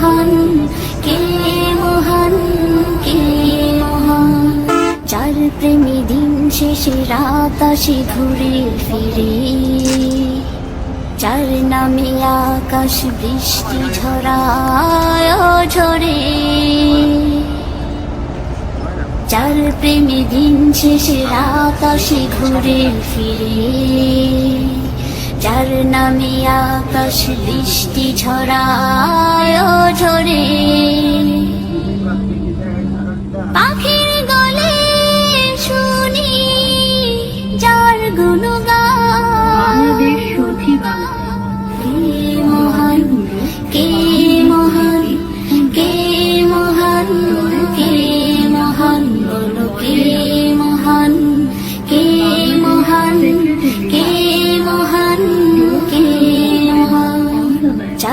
মহান, কে মহান কে মহান? চার প্রেমী দিন শেষে রাত আসে ঘুরে ফিরে। যার নামে আকাশ বৃষ্টি ঝরায় ঝরে। চার প্রেমে দিন শেষে রাত আসে ঘুরে ফিরে। যার নামে আকাশ বৃষ্টি ঝরায় ঝরে।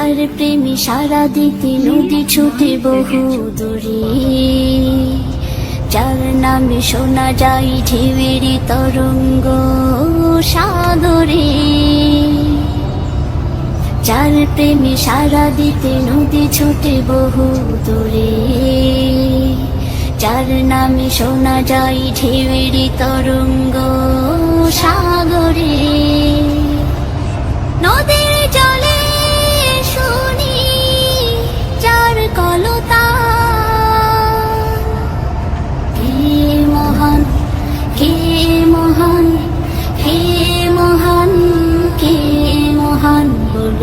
যার প্রেমে সারা দিতে নদী ছুটে বহু দূরে। যার নামে শোনা যায় ঢেউয়ের তরঙ্গ সাগরে। যার প্রেমে সারা দিতে নদী ছুটে বহু দূরে। যার নামে শোনা যায় ঢেউয়ের তরঙ্গ সাগরে। নদীর